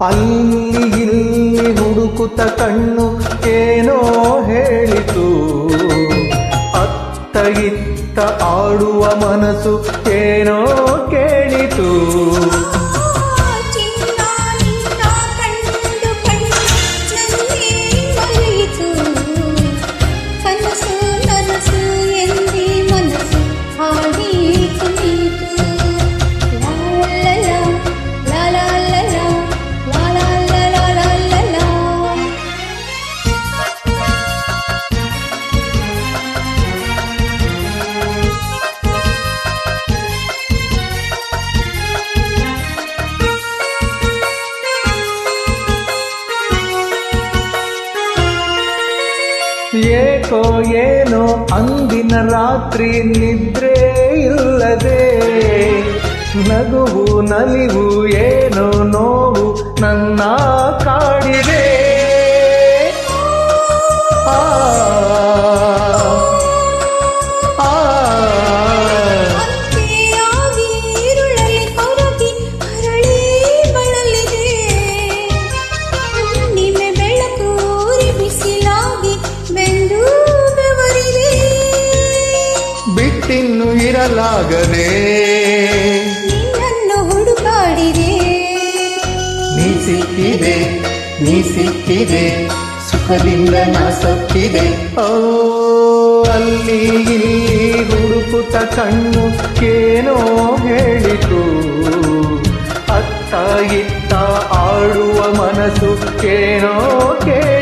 ಅಲ್ಲಿ ಇಲ್ಲಿ ಹುಡುಕುತ್ತ ಕಣ್ಣು ಏನೋ ಹೇಳಿತು. ಅತ್ತ ಇತ್ತ ಆಡುವ ಮನಸ್ಸು ಏನೋ ಕೇಳಿತು. ಏಕೋ ಏನೋ ಅಂದಿನ ರಾತ್ರಿ ನಿದ್ರೆ ಇಲ್ಲದೆ ನಗುವು ನಲಿವು ಏನೋ ನನ್ನ ನಿನ್ನನ್ನು ಹುಡುಕಾಡಿದೆ. ನೀ ಸಿಕ್ಕಿದೆ ನೀ ಸಿಕ್ಕಿದೆ ಸುಖದಿಂದ ನಾ ಸತ್ತಿದೆ ಓ ಅಲ್ಲಿ ಹುಡುಕುತ್ತ ಕಣ್ಣು ಏನೋ ಹೇಳಿತು. ಅತ್ತ ಇತ್ತ ಆಡುವ ಮನಸ್ಸು ಏನೋ ಕೇಳಿತು.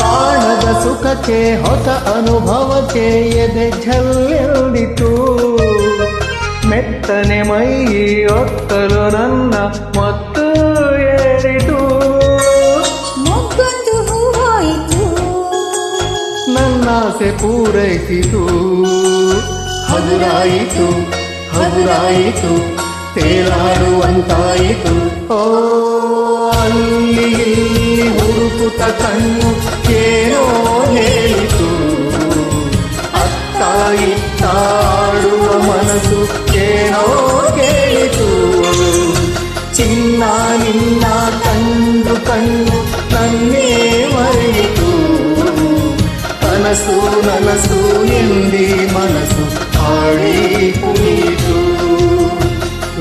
ಕಾಣದ ಸುಖಕ್ಕೆ ಹೊಸ ಅನುಭವಕ್ಕೆ ಎದೆ ಝಲ್ಲೆಂದಿತು ಮೆತ್ತನೆ ಮೈ ಒತ್ತಲು ನನ್ನ ಮತ್ತು ಏರಿತು. ನನ್ನಾಸೆ ಪೂರೈಸಿತು. ಹಗುರಾಯಿತು ಹಗುರಾಯಿತು. ತೇಲಾಡುವಂತಾಯಿತು ಓ ಅಲ್ಲಿ ಇಲ್ಲಿ ಹುಡುಕುತ್ತ ಕಣ್ಣು ಏನೋ ಹೇಳಿತು ಅತ್ತ ಇತ್ತ ಆಡುವ ಮನಸ್ಸು ಏನೋ ಕೇಳಿತು ಚಿನ್ನ ನಿನ್ನ ಕಂಡು ಕಣ್ಣು ನನ್ನೇ ಮರೆಯಿತು ಕನಸು ನನಸು ಎಂದಿ ಮನಸ್ಸು ಹಾಡಿ ಕುಣಿತು